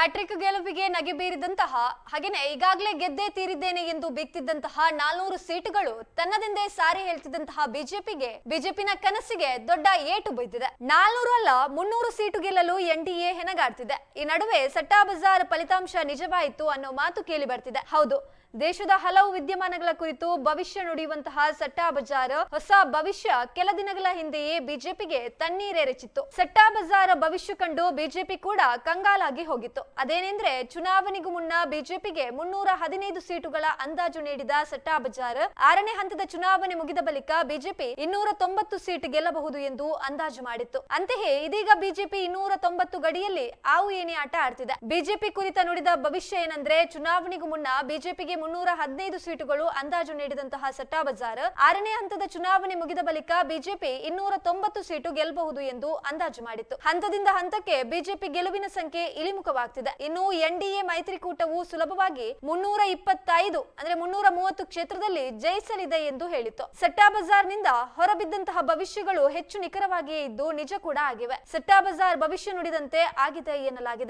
Hat trick ಗೆಲುವಿಗೆ ನಗೆ ಬೀರಿದಂತಹ, ಹಾಗೇನೆ ಈಗಾಗಲೇ ಗೆದ್ದೇ ತೀರಿದ್ದೇನೆ ಎಂದು ಬಿಕ್ತಿದ್ದಂತಹ ನಾಲ್ನೂರು ಸೀಟುಗಳು ತನ್ನದಿಂದೇ ಸಾರಿ ಹೇಳ್ತಿದ್ದಂತಹ ಬಿಜೆಪಿಗೆ, ಬಿಜೆಪಿನ ಕನಸಿಗೆ ದೊಡ್ಡ ಏಟು ಬಿದ್ದಿದೆ ನಾಲ್ನೂರು ಅಲ್ಲ, ಮುನ್ನೂರು ಸೀಟು ಗೆಲ್ಲಲು ಎನ್ಡಿಎ ಹೆಣಗಾಡ್ತಿದೆ. ಈ ನಡುವೆ ಸಟ್ಟಾ ಬಜಾರ್ ಫಲಿತಾಂಶ ನಿಜವಾಯಿತು ಅನ್ನೋ ಮಾತು ಕೇಳಿ ಬರ್ತಿದೆ ಹೌದು, ದೇಶದ ಹಲವು ವಿದ್ಯಮಾನಗಳ ಕುರಿತು ಭವಿಷ್ಯ ನುಡಿಯುವಂತಹ ಸಟ್ಟಾ ಬಜಾರ್ ಹೊಸ ಭವಿಷ್ಯ ಕೆಲ ದಿನಗಳ ಹಿಂದೆಯೇ ಬಿಜೆಪಿಗೆ ತಣ್ಣೀರೆರೆಚಿತ್ತು. ಸಟ್ಟಾ ಬಜಾರ್ ಭವಿಷ್ಯ ಕಂಡು ಬಿಜೆಪಿ ಕೂಡ ಕಂಗಾಲಾಗಿ ಹೋಗಿತ್ತು. ಅದೇನೆಂದ್ರೆ ಚುನಾವಣೆಗೂ ಮುನ್ನ ಬಿಜೆಪಿಗೆ ಮುನ್ನೂರ ಹದಿನೈದು ಸೀಟುಗಳ ಅಂದಾಜು ನೀಡಿದ ಸಟ್ಟಾ ಬಜಾರ್. ಆರನೇ ಹಂತದ ಚುನಾವಣೆ ಮುಗಿದ ಬಳಿಕ ಬಿಜೆಪಿ ಇನ್ನೂರ ತೊಂಬತ್ತು ಸೀಟ್ ಗೆಲ್ಲಬಹುದು ಎಂದು ಅಂದಾಜು ಮಾಡಿತ್ತು. ಅಂತೆಯೇ ಇದೀಗ ಬಿಜೆಪಿ ಇನ್ನೂರ ತೊಂಬತ್ತು ಗಡಿಯಲ್ಲಿ ಆವು ಏನೇ ಆಟ ಆಡ್ತಿದೆ. ಬಿಜೆಪಿ ಕುರಿತ ನುಡಿದ ಭವಿಷ್ಯ ಏನಂದ್ರೆ ಚುನಾವಣೆಗೂ ಮುನ್ನ ಬಿಜೆಪಿಗೆ ಮುನ್ನೂರ ಹದಿನೈದು ಸೀಟುಗಳು ಅಂದಾಜು ನೀಡಿದಂತಹ ಸಟ್ಟಾ ಬಜಾರ್. ಆರನೇ ಹಂತದ ಚುನಾವಣೆ ಮುಗಿದ ಬಳಿಕ ಬಿಜೆಪಿ ಇನ್ನೂರ ತೊಂಬತ್ತು ಸೀಟು ಗೆಲ್ಲಬಹುದು ಎಂದು ಅಂದಾಜು ಮಾಡಿತ್ತು. ಹಂತದಿಂದ ಹಂತಕ್ಕೆ ಬಿಜೆಪಿ ಗೆಲುವಿನ ಸಂಖ್ಯೆ ಇಳಿಮುಖವಾಗ್ತಿದೆ. ಇನ್ನು ಎನ್ಡಿಎ ಮೈತ್ರಿಕೂಟವು ಸುಲಭವಾಗಿ ಮುನ್ನೂರ ಇಪ್ಪತ್ತೈದು ಅಂದ್ರೆ ಮುನ್ನೂರ ಮೂವತ್ತು ಕ್ಷೇತ್ರದಲ್ಲಿ ಜಯಿಸಲಿದೆ ಎಂದು ಹೇಳಿತ್ತು. ಸಟ್ಟಾ ಬಜಾರ್ನಿಂದ ಹೊರಬಿದ್ದಂತಹ ಭವಿಷ್ಯಗಳು ಹೆಚ್ಚು ನಿಖರವಾಗಿಯೇ ಇದ್ದು ನಿಜ ಕೂಡ ಆಗಿವೆ. ಸಟ್ಟಾ ಬಜಾರ್ ಭವಿಷ್ಯ ನುಡಿದಂತೆ ಆಗಿದೆ ಎನ್ನಲಾಗಿದೆ.